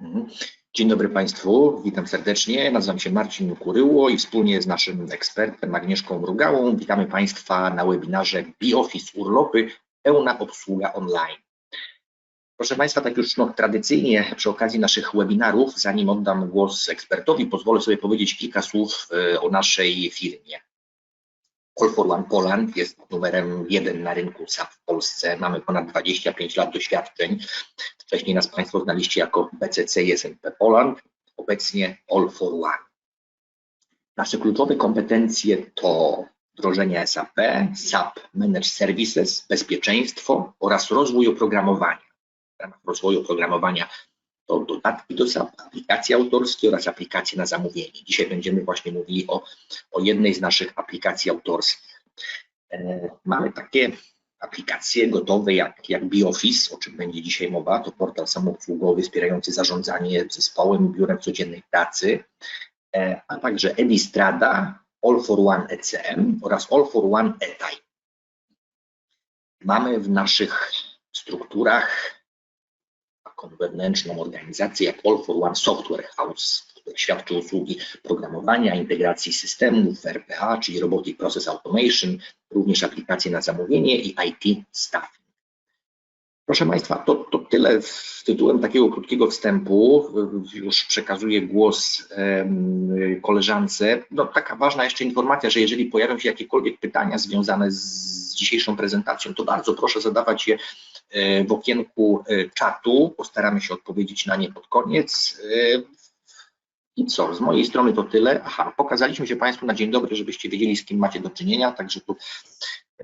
Mhm. Dzień dobry Państwu, witam serdecznie. Nazywam się Marcin Kuryło i wspólnie z naszym ekspertem Agnieszką Mrugałą witamy Państwa na webinarze BioFIS Urlopy pełna obsługa online. Proszę Państwa, tak już no, tradycyjnie przy okazji naszych webinarów, zanim oddam głos ekspertowi, pozwolę sobie powiedzieć kilka słów e, o naszej firmie. All for One Poland jest numerem jeden na rynku SAP w Polsce. Mamy ponad 25 lat doświadczeń. Wcześniej nas Państwo znaliście jako BCC i SNP Poland, obecnie All for One. Nasze kluczowe kompetencje to wdrożenie SAP, SAP Managed Services, bezpieczeństwo oraz rozwój oprogramowania. W ramach rozwoju oprogramowania to dodatki do SAP, aplikacje autorskie oraz aplikacje na zamówienie. Dzisiaj będziemy właśnie mówili o, o jednej z naszych aplikacji autorskich. E, mamy takie aplikacje gotowe jak, jak BioFIS, o czym będzie dzisiaj mowa, to portal samoobsługowy wspierający zarządzanie zespołem, biurem codziennej pracy, e, a także Edistrada, All for One ECM oraz All for One ETAI. Mamy w naszych strukturach taką wewnętrzną organizację jak All for One Software House, która świadczy usługi programowania, integracji systemów, RPA, czyli Robotic Process Automation, również aplikacje na zamówienie i IT Staffing. Proszę Państwa, to, to tyle z tytułem takiego krótkiego wstępu. Już przekazuję głos koleżance. No, taka ważna jeszcze informacja, że jeżeli pojawią się jakiekolwiek pytania związane z, dzisiejszą prezentacją, to bardzo proszę zadawać je w okienku e, czatu. Postaramy się odpowiedzieć na nie pod koniec. E, I co, z mojej strony to tyle. Aha, pokazaliśmy się Państwu na dzień dobry, żebyście wiedzieli, z kim macie do czynienia, także tu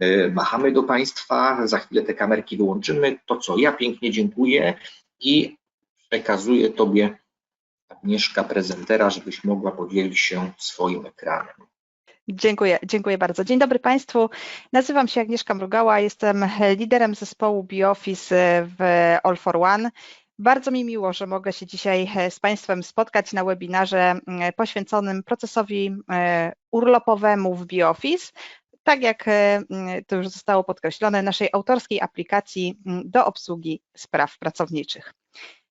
E, machamy do Państwa, za chwilę te kamerki wyłączymy. To co, ja pięknie dziękuję i przekazuję Tobie Agnieszka prezentera, żebyś mogła podzielić się swoim ekranem. Dziękuję, dziękuję bardzo. Dzień dobry Państwu. Nazywam się Agnieszka Mrugała, jestem liderem zespołu BioFIS w All for One. Bardzo mi miło, że mogę się dzisiaj z Państwem spotkać na webinarze poświęconym procesowi e, urlopowemu w BioFIS, tak jak e, to już zostało podkreślone, naszej autorskiej aplikacji do obsługi spraw pracowniczych.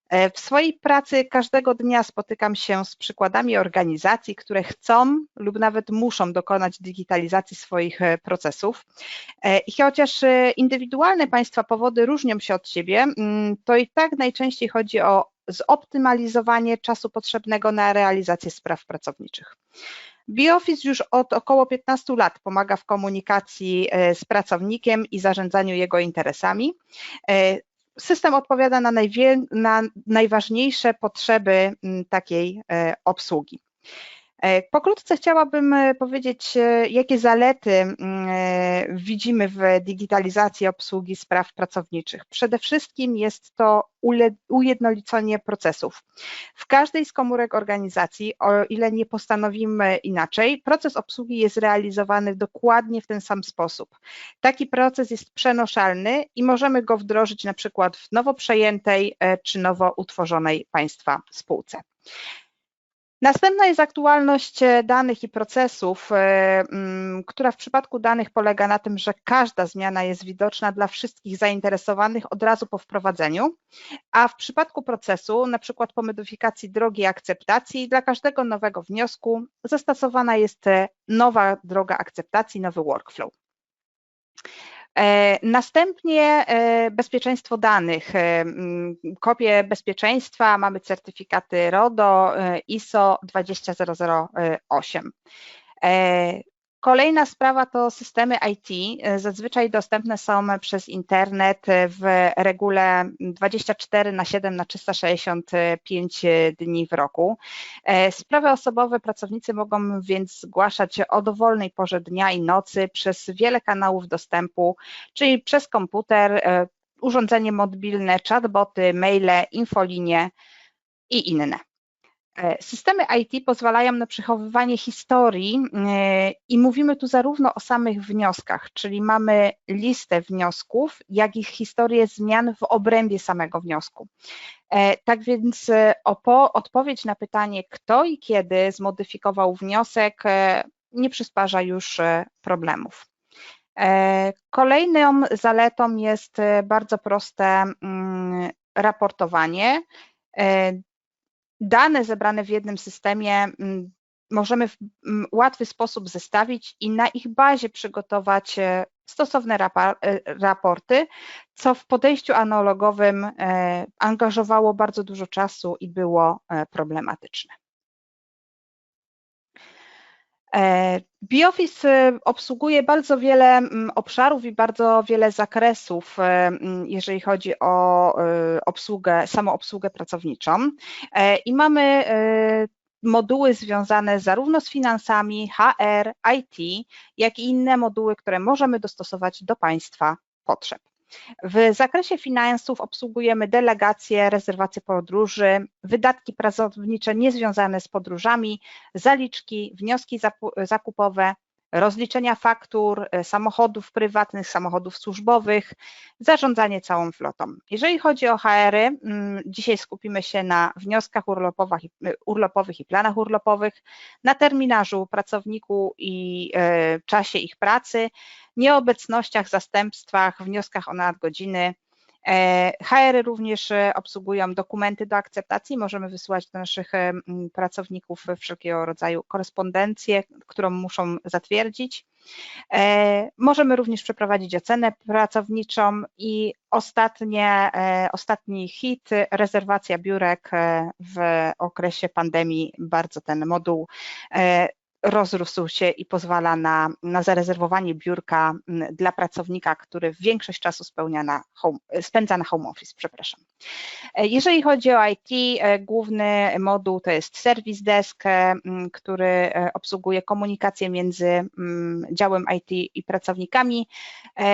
E, w swojej pracy każdego dnia spotykam się z przykładami organizacji, które chcą lub nawet muszą dokonać digitalizacji swoich e, procesów. I chociaż indywidualne państwa powody różnią się od siebie, to i tak najczęściej chodzi o zoptymalizowanie czasu potrzebnego na realizację spraw pracowniczych. BioFIS już od około 15 lat pomaga w komunikacji e, z pracownikiem i zarządzaniu jego interesami. System odpowiada na, na najważniejsze potrzeby takiej e, obsługi. E, pokrótce chciałabym e, powiedzieć, e, jakie zalety widzimy w digitalizacji obsługi spraw pracowniczych. Przede wszystkim jest to ujednolicenie procesów. W każdej z komórek organizacji, o ile nie postanowimy inaczej, proces obsługi jest realizowany dokładnie w ten sam sposób. Taki proces jest przenoszalny i możemy go wdrożyć na przykład w nowo przejętej czy nowo utworzonej państwa spółce. Następna jest aktualność e, danych i procesów, e, mm, która w przypadku danych polega na tym, że każda zmiana jest widoczna dla wszystkich zainteresowanych od razu po wprowadzeniu, a w przypadku procesu, na przykład po modyfikacji drogi akceptacji, dla każdego nowego wniosku zastosowana jest e, nowa droga akceptacji, nowy workflow. E, następnie e, bezpieczeństwo danych. E, kopie bezpieczeństwa, mamy certyfikaty RODO, ISO 20008. Kolejna sprawa to systemy IT. Zazwyczaj dostępne są przez internet w regule 24 na 7 na 365 dni w roku. Sprawy osobowe pracownicy mogą więc zgłaszać o dowolnej porze dnia i nocy przez wiele kanałów dostępu, czyli przez komputer, urządzenie mobilne, chatboty, maile, infolinie i inne. E, systemy IT pozwalają na przechowywanie historii e, i mówimy tu zarówno o samych wnioskach, czyli mamy listę wniosków, jak i historię zmian w obrębie samego wniosku. E, tak więc odpowiedź na pytanie, kto i kiedy zmodyfikował wniosek, nie przysparza już problemów. Kolejną zaletą jest bardzo proste mm, raportowanie. Dane zebrane w jednym systemie mm, możemy w mm, łatwy sposób zestawić i na ich bazie przygotować e, stosowne e, raporty, co w podejściu analogowym e, angażowało bardzo dużo czasu i było problematyczne. E, BioFis e, obsługuje bardzo wiele obszarów i bardzo wiele zakresów, e, jeżeli chodzi o e, obsługę, samoobsługę pracowniczą. I mamy moduły związane zarówno z finansami, HR, IT, jak i inne moduły, które możemy dostosować do Państwa potrzeb. W zakresie finansów obsługujemy delegacje, rezerwacje podróży, wydatki pracownicze niezwiązane z podróżami, zaliczki, wnioski zakupowe, rozliczenia faktur, e, samochodów prywatnych, samochodów służbowych, zarządzanie całą flotą. Jeżeli chodzi o HR-y, mm, dzisiaj skupimy się na wnioskach urlopowych, i- y, urlopowych i planach urlopowych, na terminarzu pracowniku i e, czasie ich pracy, nieobecnościach, zastępstwach, wnioskach o nadgodziny. E, HR-y również e, obsługują dokumenty do akceptacji. Możemy wysyłać do naszych e, pracowników wszelkiego rodzaju korespondencję, którą muszą zatwierdzić. E, Możemy również przeprowadzić ocenę pracowniczą i ostatnie, ostatni hit, rezerwacja biurek w okresie pandemii. Bardzo ten moduł rozrósł się i pozwala na, na zarezerwowanie biurka m, dla pracownika, który większość czasu spełnia na home, spędza na home office, przepraszam. E, Jeżeli chodzi o IT, e, główny moduł to jest Service Desk, e, m, który obsługuje komunikację między m, działem IT i pracownikami.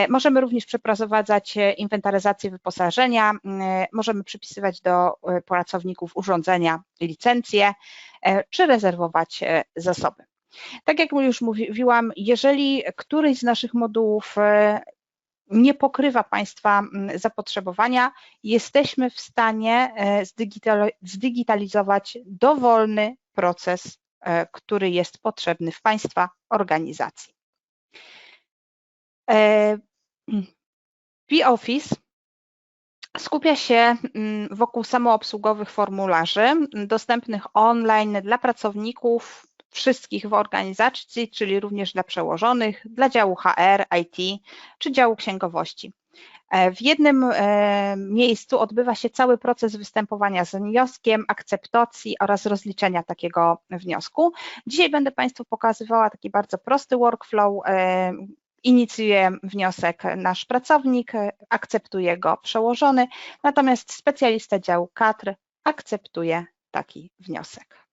Możemy również przeprowadzać inwentaryzację wyposażenia, możemy przypisywać do pracowników urządzenia, licencje, czy rezerwować zasoby. Tak jak już mówiłam, jeżeli któryś z naszych modułów e, nie pokrywa Państwa zapotrzebowania, jesteśmy w stanie e, zdigitalizować dowolny proces, e, który jest potrzebny w Państwa organizacji. E, B-Office skupia się wokół samoobsługowych formularzy dostępnych online dla pracowników wszystkich w organizacji, czyli również dla przełożonych, dla działu HR, IT czy działu księgowości. E, W jednym e, miejscu odbywa się cały proces występowania z wnioskiem, akceptacji oraz rozliczenia takiego wniosku. Dzisiaj będę Państwu pokazywała taki bardzo prosty workflow. e, Inicjuje wniosek nasz pracownik, akceptuje go przełożony, natomiast specjalista działu kadr akceptuje taki wniosek.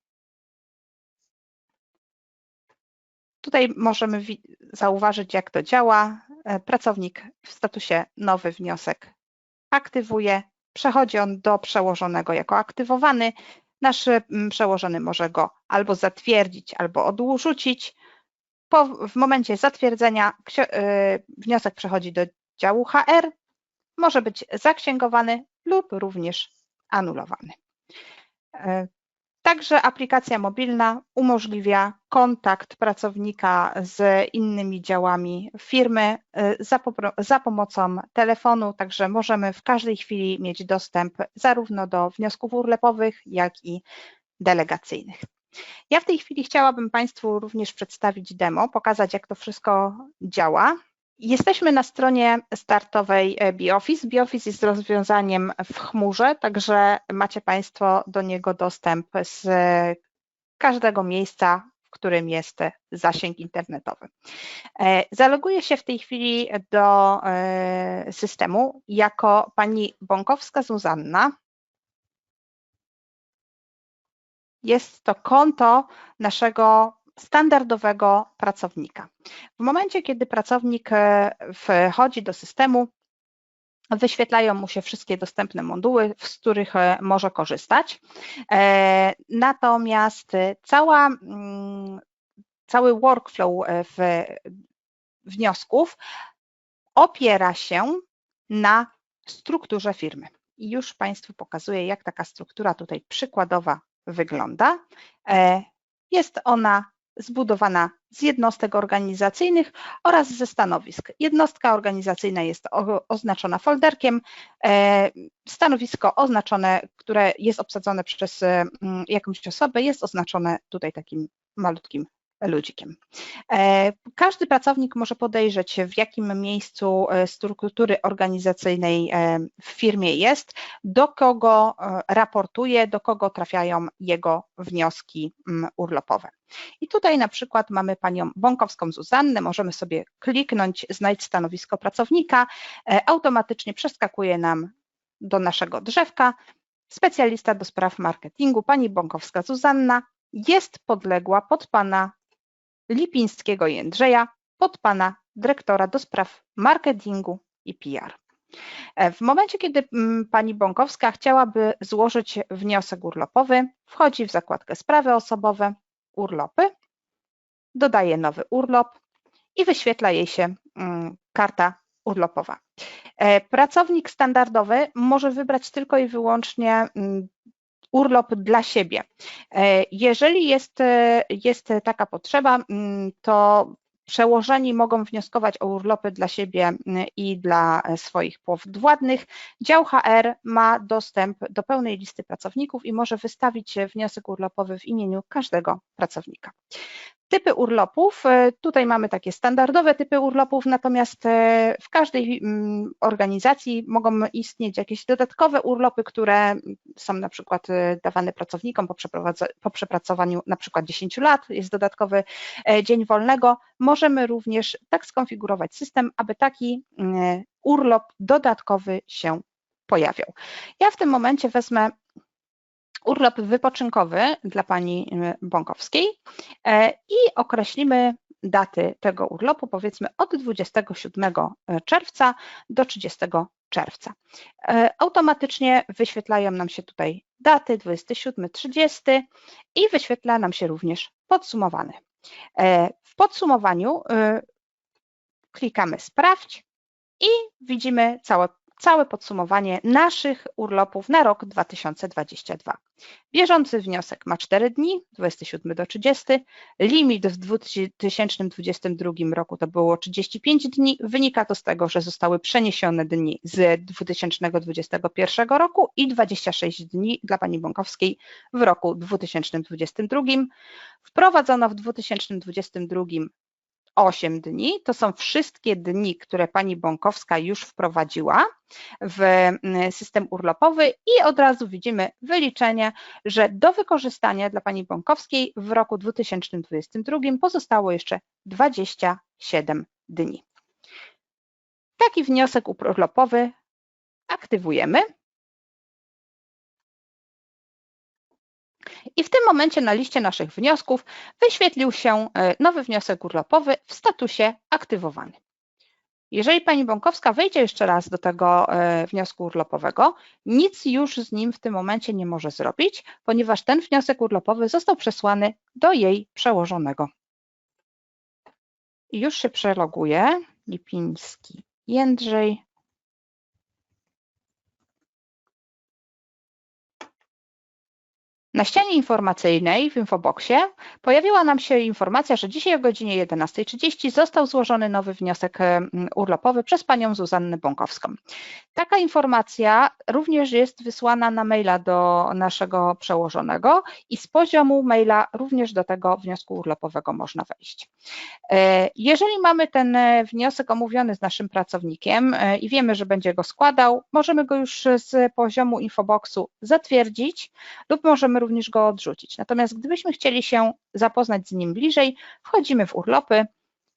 Tutaj możemy zauważyć, jak to działa. E, Pracownik w statusie nowy wniosek aktywuje, przechodzi on do przełożonego jako aktywowany. Nasz mm, przełożony może go albo zatwierdzić, albo odrzucić. Po, w momencie zatwierdzenia e, wniosek przechodzi do działu HR, może być zaksięgowany lub również anulowany. Także aplikacja mobilna umożliwia kontakt pracownika z innymi działami firmy y, za, za pomocą telefonu, także możemy w każdej chwili mieć dostęp zarówno do wniosków urlopowych, jak i delegacyjnych. Ja w tej chwili chciałabym Państwu również przedstawić demo, pokazać jak to wszystko działa. Jesteśmy na stronie startowej e, BioFice. BioFice jest rozwiązaniem w chmurze, także macie Państwo do niego dostęp z każdego miejsca, w którym jest zasięg internetowy. E, Zaloguję się w tej chwili do e, systemu jako pani Bąkowska Zuzanna. Jest to konto naszego standardowego pracownika. W momencie, kiedy pracownik e, wchodzi do systemu, wyświetlają mu się wszystkie dostępne moduły, z których e, może korzystać. E, Natomiast cała, mm, cały workflow w wniosków opiera się na strukturze firmy. I już Państwu pokazuję, jak taka struktura tutaj przykładowa wygląda. Jest ona zbudowana z jednostek organizacyjnych oraz ze stanowisk. Jednostka organizacyjna jest oznaczona folderkiem, e, stanowisko oznaczone, które jest obsadzone przez mm, jakąś osobę, jest oznaczone tutaj takim malutkim ludzikiem. E, Każdy pracownik może podejrzeć, w jakim miejscu e, struktury organizacyjnej e, w firmie jest, do kogo raportuje, do kogo trafiają jego wnioski mm, urlopowe. I tutaj na przykład mamy panią Bąkowską Zuzannę, możemy sobie kliknąć, znajdź stanowisko pracownika, automatycznie przeskakuje nam do naszego drzewka. Specjalista do spraw marketingu, pani Bąkowska Zuzanna, jest podległa pod pana Lipińskiego Jędrzeja, pod pana dyrektora do spraw marketingu i PR. E, W momencie, kiedy mm, pani Bąkowska chciałaby złożyć wniosek urlopowy, wchodzi w zakładkę sprawy osobowe, urlopy, dodaje nowy urlop i wyświetla jej się mm, karta urlopowa. E, Pracownik standardowy może wybrać tylko i wyłącznie mm, urlop dla siebie. E, Jeżeli jest, e, jest taka potrzeba, mm, to przełożeni mogą wnioskować o urlopy dla siebie mm, i dla e, swoich powładnych. Dział HR ma dostęp do pełnej listy pracowników i może wystawić wniosek urlopowy w imieniu każdego pracownika. Typy urlopów, e, tutaj mamy takie standardowe typy urlopów, natomiast e, w każdej mm, organizacji mogą istnieć jakieś dodatkowe urlopy, które są na przykład e, dawane pracownikom po, po przepracowaniu na przykład 10 lat, jest dodatkowy dzień wolnego. Możemy również tak skonfigurować system, aby taki urlop dodatkowy się pojawiał. Ja w tym momencie wezmę urlop wypoczynkowy dla pani y, Bąkowskiej e, i określimy daty tego urlopu, powiedzmy od 27 czerwca do 30 czerwca. E, Automatycznie wyświetlają nam się tutaj daty 27, 30 i wyświetla nam się również podsumowany. E, W podsumowaniu y, klikamy sprawdź i widzimy całe, całe podsumowanie naszych urlopów na rok 2022. Bieżący wniosek ma 4 dni, 27 do 30. Limit w 2022 roku to było 35 dni. Wynika to z tego, że zostały przeniesione dni z 2021 roku i 26 dni dla pani Bąkowskiej w roku 2022. Wprowadzono w 2022 8 dni. To są wszystkie dni, które pani Bąkowska już wprowadziła w mm, system urlopowy i od razu widzimy wyliczenie, że do wykorzystania dla pani Bąkowskiej w roku 2022 pozostało jeszcze 27 dni. Taki wniosek urlopowy aktywujemy. I w tym momencie na liście naszych wniosków wyświetlił się e, nowy wniosek urlopowy w statusie aktywowany. Jeżeli pani Bąkowska wejdzie jeszcze raz do tego e, wniosku urlopowego, nic już z nim w tym momencie nie może zrobić, ponieważ ten wniosek urlopowy został przesłany do jej przełożonego. I już się przeloguje. Lipiński Jędrzej. Na ścianie informacyjnej w infoboxie pojawiła nam się informacja, że dzisiaj o godzinie 11.30 został złożony nowy wniosek urlopowy przez panią Zuzannę Bąkowską. Taka informacja również jest wysłana na maila do naszego przełożonego i z poziomu maila również do tego wniosku urlopowego można wejść. E, Jeżeli mamy ten e, wniosek omówiony z naszym pracownikiem e, i wiemy, że będzie go składał, możemy go już z poziomu infoboxu zatwierdzić lub możemy również go odrzucić. Natomiast gdybyśmy chcieli się zapoznać z nim bliżej, wchodzimy w urlopy.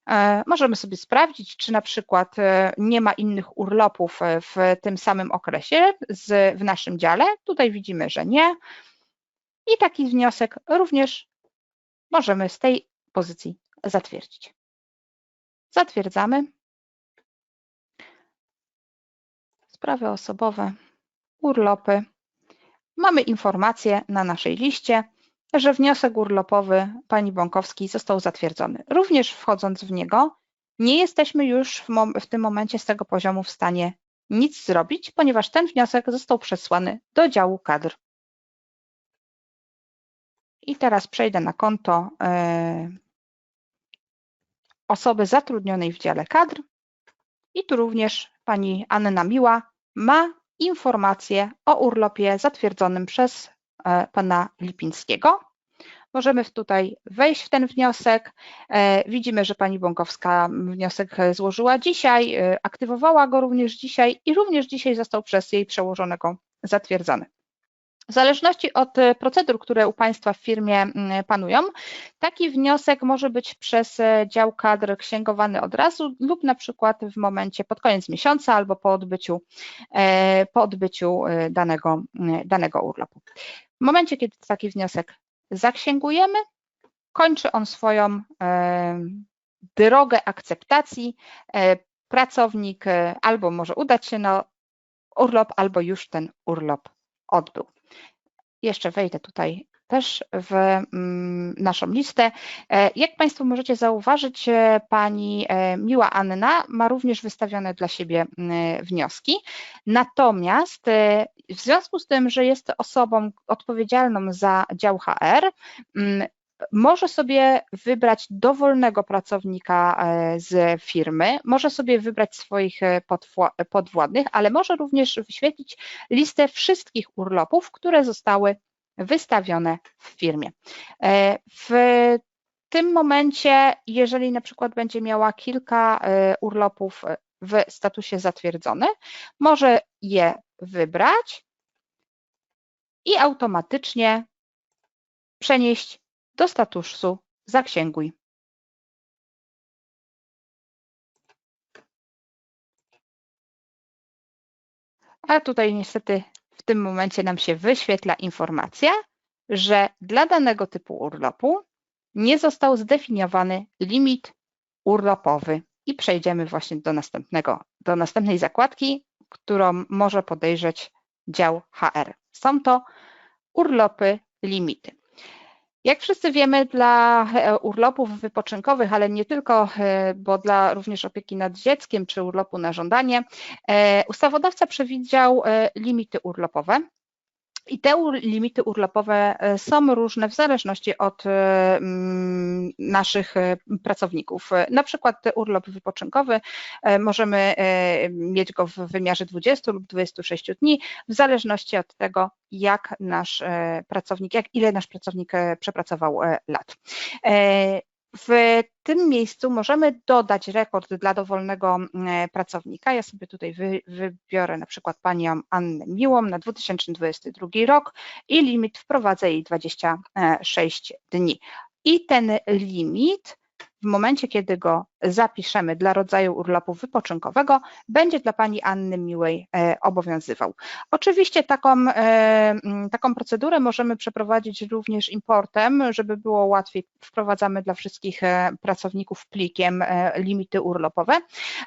e, Możemy sobie sprawdzić, czy na przykład e, nie ma innych urlopów e, w tym samym okresie z, w naszym dziale. Tutaj widzimy, że nie. I taki wniosek również możemy z tej pozycji zatwierdzić. Zatwierdzamy. Sprawy osobowe, urlopy. Mamy informację na naszej liście, że wniosek urlopowy pani Bąkowskiej został zatwierdzony. Również wchodząc w niego, nie jesteśmy już w, w tym momencie z tego poziomu w stanie nic zrobić, ponieważ ten wniosek został przesłany do działu kadr. I teraz przejdę na konto e, osoby zatrudnionej w dziale kadr. I tu również pani Anna Miła ma informację o urlopie zatwierdzonym przez e, pana Lipińskiego. Możemy tutaj wejść w ten wniosek. E, Widzimy, że pani Bąkowska wniosek złożyła dzisiaj, e, aktywowała go również dzisiaj i również dzisiaj został przez jej przełożonego zatwierdzony. W zależności od e, procedur, które u Państwa w firmie mm, panują, taki wniosek może być przez e, dział kadr księgowany od razu lub na przykład w momencie pod koniec miesiąca albo po odbyciu, e, po odbyciu danego, danego urlopu. W momencie, kiedy taki wniosek zaksięgujemy, kończy on swoją drogę akceptacji. Pracownik albo może udać się na urlop, albo już ten urlop odbył. Jeszcze wejdę tutaj też w mm, naszą listę. E, jak Państwo możecie zauważyć, e, pani e, Miła Anna ma również wystawione dla siebie wnioski. Natomiast w związku z tym, że jest osobą odpowiedzialną za dział HR, może sobie wybrać dowolnego pracownika z firmy, może sobie wybrać swoich podwładnych, ale może również wyświetlić listę wszystkich urlopów, które zostały wystawione w firmie. E, w tym momencie, jeżeli na przykład będzie miała kilka e, urlopów w statusie zatwierdzony, może je wybrać i automatycznie przenieść do statusu zaksięguj. A tutaj niestety w tym momencie nam się wyświetla informacja, że dla danego typu urlopu nie został zdefiniowany limit urlopowy. I przejdziemy właśnie do, następnego, do następnej zakładki, którą może podejrzeć dział HR. Są to urlopy limity. Jak wszyscy wiemy, dla e, urlopów wypoczynkowych, ale nie tylko, e, bo dla również opieki nad dzieckiem czy urlopu na żądanie, e, ustawodawca przewidział limity urlopowe. I te limity urlopowe e, są różne w zależności od e, mm, naszych e, pracowników. Na przykład urlop wypoczynkowy możemy mieć go w wymiarze 20 lub 26 dni, w zależności od tego, jak nasz pracownik, jak ile nasz pracownik przepracował lat. W tym miejscu możemy dodać rekord dla dowolnego mm, pracownika. Ja sobie tutaj wy, wybiorę na przykład panią Annę Miłą na 2022 rok i limit wprowadzę jej 26 dni. I ten limit w momencie, kiedy go zapiszemy dla rodzaju urlopu wypoczynkowego, będzie dla Pani Anny Miłej e, obowiązywał. Oczywiście taką, e, taką procedurę możemy przeprowadzić również importem, żeby było łatwiej. Wprowadzamy dla wszystkich e, pracowników plikiem limity urlopowe,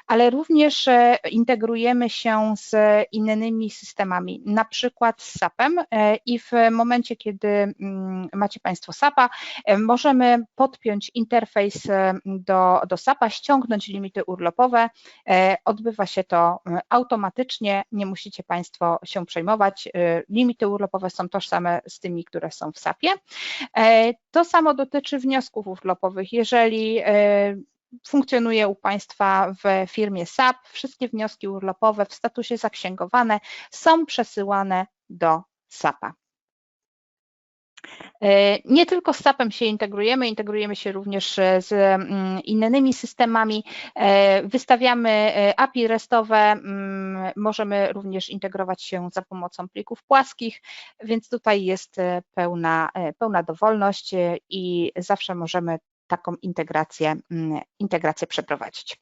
ale również integrujemy się z innymi systemami, na przykład z SAP-em i w momencie, kiedy macie Państwo SAP-a, możemy podpiąć interfejs do, do SAP-a, ściągnąć limity urlopowe. E, odbywa się to e, automatycznie, nie musicie Państwo się przejmować. E, limity urlopowe są tożsame z tymi, które są w SAP-ie. To samo dotyczy wniosków urlopowych. Jeżeli funkcjonuje u Państwa w firmie SAP, wszystkie wnioski urlopowe w statusie zaksięgowane są przesyłane do SAP-a. E, nie tylko z SAP-em się integrujemy, integrujemy się również e, z mm, innymi systemami, e, wystawiamy API RESTowe, mm, możemy również integrować się za pomocą plików płaskich, więc tutaj jest pełna, pełna dowolność i zawsze możemy taką integrację, mm, integrację przeprowadzić.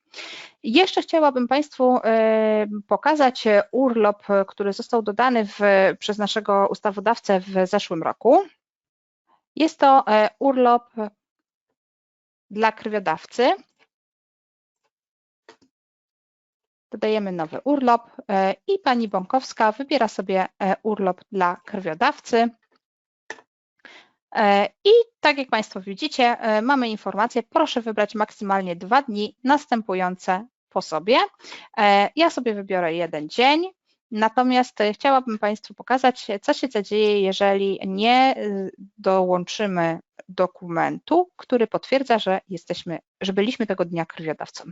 Jeszcze chciałabym Państwu pokazać urlop, który został dodany w, przez naszego ustawodawcę w zeszłym roku. Jest to e, urlop dla krwiodawcy. Dodajemy nowy urlop e, i pani Bąkowska wybiera sobie e, urlop dla krwiodawcy. I tak jak Państwo widzicie, mamy informację, proszę wybrać maksymalnie dwa dni następujące po sobie. Ja sobie wybiorę jeden dzień Natomiast chciałabym Państwu pokazać, co się dzieje, jeżeli nie dołączymy dokumentu, który potwierdza, że jesteśmy, że byliśmy tego dnia krwiodawcą.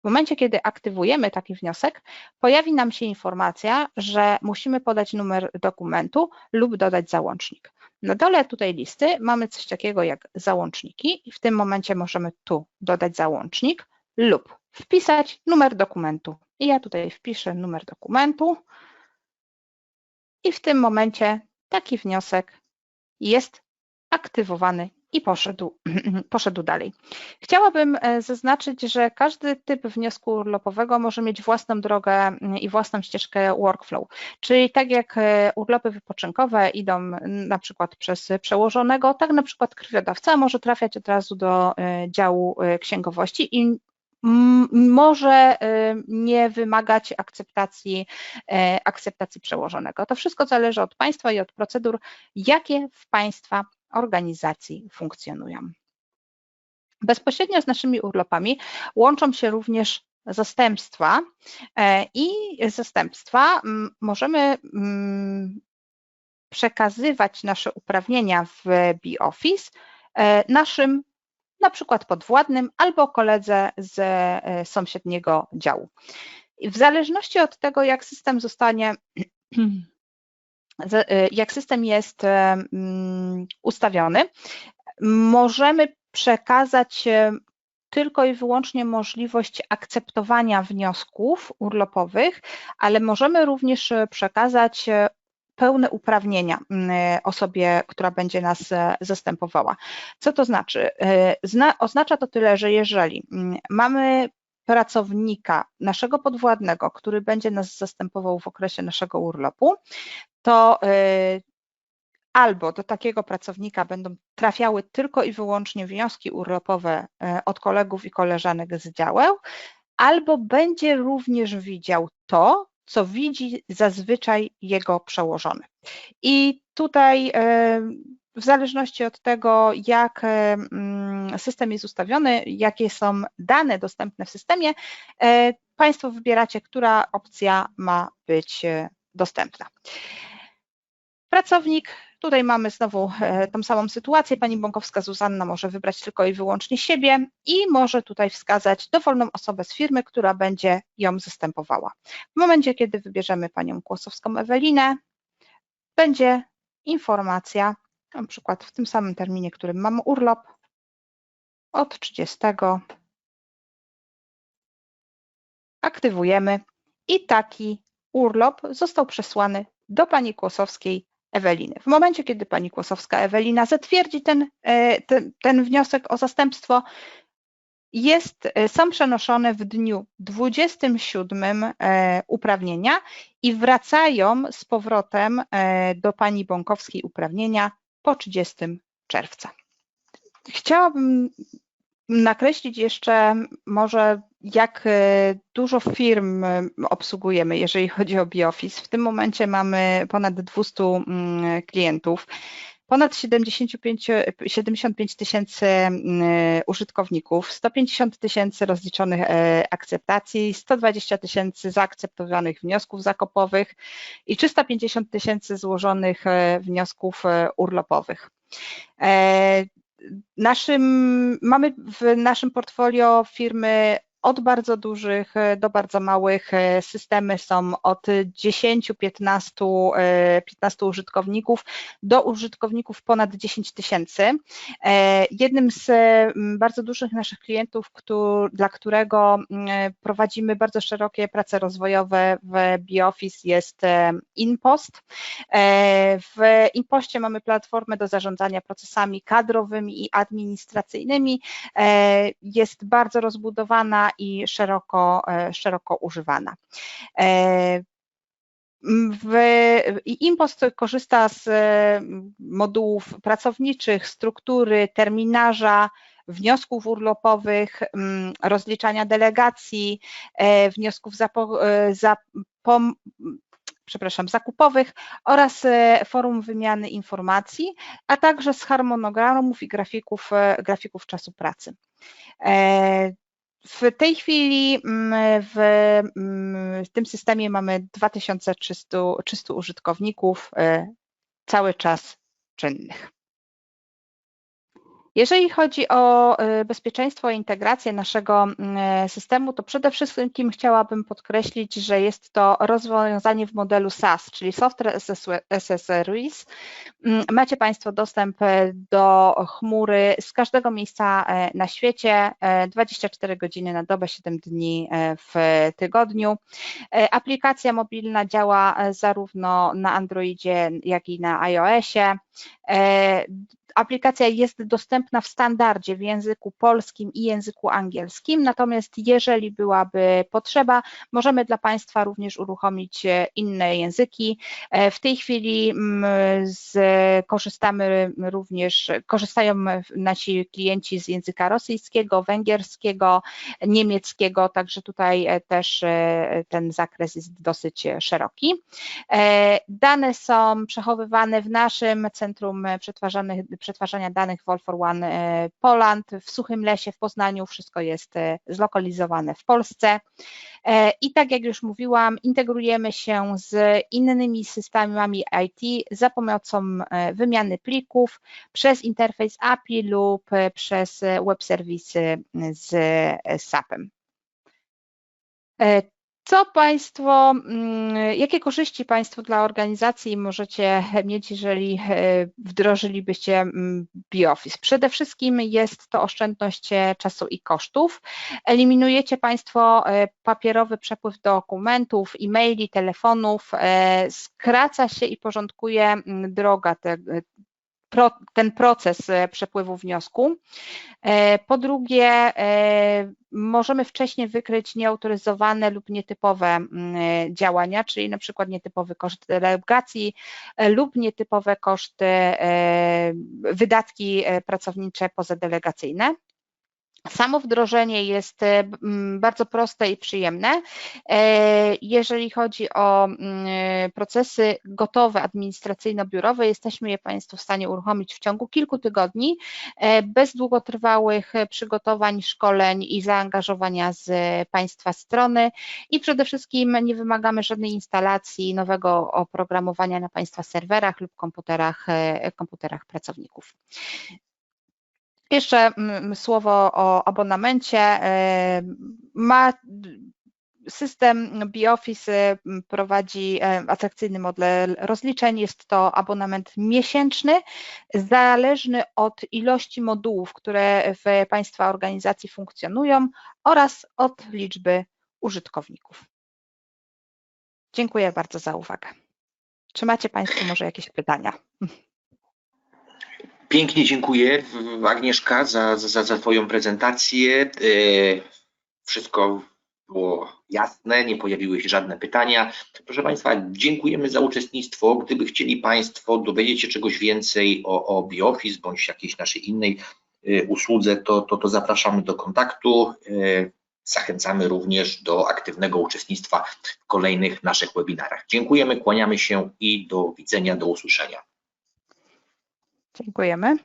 W momencie, kiedy aktywujemy taki wniosek, pojawi nam się informacja, że musimy podać numer dokumentu lub dodać załącznik. Na dole tutaj listy mamy coś takiego jak załączniki i w tym momencie możemy tu dodać załącznik lub wpisać numer dokumentu. I ja tutaj wpiszę numer dokumentu i w tym momencie taki wniosek jest aktywowany i poszedł, poszedł dalej. Chciałabym e, zaznaczyć, że każdy typ wniosku urlopowego może mieć własną drogę mm, i własną ścieżkę workflow, czyli tak jak e, urlopy wypoczynkowe idą na przykład przez przełożonego, tak na przykład krwiodawca może trafiać od razu do e, działu księgowości i może nie wymagać akceptacji, akceptacji przełożonego. To wszystko zależy od Państwa i od procedur, jakie w Państwa organizacji funkcjonują. Bezpośrednio z naszymi urlopami łączą się również zastępstwa e, i zastępstwa możemy przekazywać nasze uprawnienia w BIOFICE naszym na przykład podwładnym albo koledze z e, sąsiedniego działu. W zależności od tego, jak system zostanie Y, jak system jest mm, ustawiony, możemy przekazać tylko i wyłącznie możliwość akceptowania wniosków urlopowych, ale możemy również przekazać pełne uprawnienia mm, osobie, która będzie nas e, zastępowała. Co to znaczy? E, oznacza to tyle, że jeżeli mm, mamy pracownika, naszego podwładnego, który będzie nas zastępował w okresie naszego urlopu, to y, albo do takiego pracownika będą trafiały tylko i wyłącznie wnioski urlopowe od kolegów i koleżanek z działu, albo będzie również widział to, co widzi zazwyczaj jego przełożony. I tutaj y, w zależności od tego, jak mm, system jest ustawiony, jakie są dane dostępne w systemie, Państwo wybieracie, która opcja ma być dostępna. Pracownik, tutaj mamy znowu e, tą samą sytuację, pani Bąkowska Zuzanna może wybrać tylko i wyłącznie siebie i może tutaj wskazać dowolną osobę z firmy, która będzie ją zastępowała. W momencie, kiedy wybierzemy panią Kłosowską Ewelinę, będzie informacja, na przykład w tym samym terminie, którym mamy urlop, od 30 aktywujemy i taki urlop został przesłany do pani Kłosowskiej Eweliny. W momencie, kiedy pani Kłosowska Ewelina zatwierdzi ten, e, ten, ten wniosek o zastępstwo, jest, e, są przenoszone w dniu 27 e, uprawnienia i wracają z powrotem do pani Bąkowskiej uprawnienia po 30 czerwca. Chciałabym nakreślić jeszcze może jak e, dużo firm e, obsługujemy, jeżeli chodzi o BioOffice. W tym momencie mamy ponad 200 mm, klientów, ponad 75, 75 tysięcy mm, użytkowników, 150 tysięcy rozliczonych e, akceptacji, 120 tysięcy zaakceptowanych wniosków zakopowych i 350 tysięcy złożonych wniosków urlopowych. Naszym, mamy w naszym portfolio firmy od bardzo dużych e, do bardzo małych. E, systemy są od 10, 15, 15 użytkowników do użytkowników ponad 10 tysięcy. E, jednym z bardzo dużych naszych klientów, który, dla którego prowadzimy bardzo szerokie prace rozwojowe w BioOffice jest InPost. W InPostie mamy platformę do zarządzania procesami kadrowymi i administracyjnymi. Jest bardzo rozbudowana i szeroko, e, szeroko używana. E, w, Impost korzysta z e, modułów pracowniczych, struktury, terminarza, wniosków urlopowych, rozliczania delegacji, wniosków za, za pom, przepraszam, zakupowych oraz forum wymiany informacji, a także z harmonogramów i grafików, grafików czasu pracy. W tej chwili mm, w, mm, w tym systemie mamy 2300 300 użytkowników e, cały czas czynnych. Jeżeli chodzi o e, bezpieczeństwo i integrację naszego mm, systemu, to przede wszystkim chciałabym podkreślić, że jest to rozwiązanie w modelu SaaS, czyli Software as a Service. Mm, Macie Państwo dostęp e, do chmury z każdego miejsca e, na świecie, 24 godziny na dobę, 7 dni w tygodniu. Aplikacja mobilna działa zarówno na Androidzie, jak i na iOSie aplikacja jest dostępna w standardzie w języku polskim i języku angielskim, natomiast jeżeli byłaby potrzeba, możemy dla Państwa również uruchomić e, inne języki. E, w tej chwili mm, z, korzystamy również, korzystają nasi klienci z języka rosyjskiego, węgierskiego, niemieckiego, także tutaj e, też ten zakres jest dosyć szeroki. Dane są przechowywane w naszym centrum przetwarzanych przetwarzania danych w for One e, Poland, w Suchym Lesie w Poznaniu, wszystko jest e, zlokalizowane w Polsce. E, I tak jak już mówiłam, integrujemy się z innymi systemami IT za pomocą wymiany plików przez interfejs API lub przez web serwisy z SAP-em. Co Państwo, mm, jakie korzyści Państwo dla organizacji możecie mieć, jeżeli e, wdrożylibyście mm, BioOffice? Przede wszystkim jest to oszczędność e, czasu i kosztów. Eliminujecie Państwo e, papierowy przepływ dokumentów, e-maili, telefonów, skraca się i porządkuje mm, droga te, ten proces przepływu wniosku. Po drugie, możemy wcześniej wykryć nieautoryzowane lub nietypowe mm, działania, czyli na przykład nietypowy koszt delegacji e, lub nietypowe koszty, e, wydatki e, pracownicze pozadelegacyjne. Samo wdrożenie jest e, bardzo proste i przyjemne. E, jeżeli chodzi o procesy gotowe administracyjno-biurowe, jesteśmy je Państwo w stanie uruchomić w ciągu kilku tygodni, e, bez długotrwałych przygotowań, szkoleń i zaangażowania z Państwa strony i przede wszystkim nie wymagamy żadnej instalacji nowego oprogramowania na Państwa serwerach lub komputerach, komputerach pracowników. Jeszcze mm, słowo o abonamencie. E, ma System BioOffice prowadzi e, atrakcyjny model rozliczeń. Jest to abonament miesięczny, zależny od ilości modułów, które w Państwa organizacji funkcjonują oraz od liczby użytkowników. Dziękuję bardzo za uwagę. Czy macie Państwo może jakieś pytania? Pięknie dziękuję Agnieszka za, za, za Twoją prezentację. E, wszystko było jasne, nie pojawiły się żadne pytania. Proszę Państwa, dziękujemy za uczestnictwo. Gdyby chcieli Państwo dowiedzieć się czegoś więcej o, o BioOffice bądź jakiejś naszej innej e, usłudze, to, to, to zapraszamy do kontaktu. E, zachęcamy również do aktywnego uczestnictwa w kolejnych naszych webinarach. Dziękujemy, kłaniamy się i do widzenia, do usłyszenia. Dziękujemy.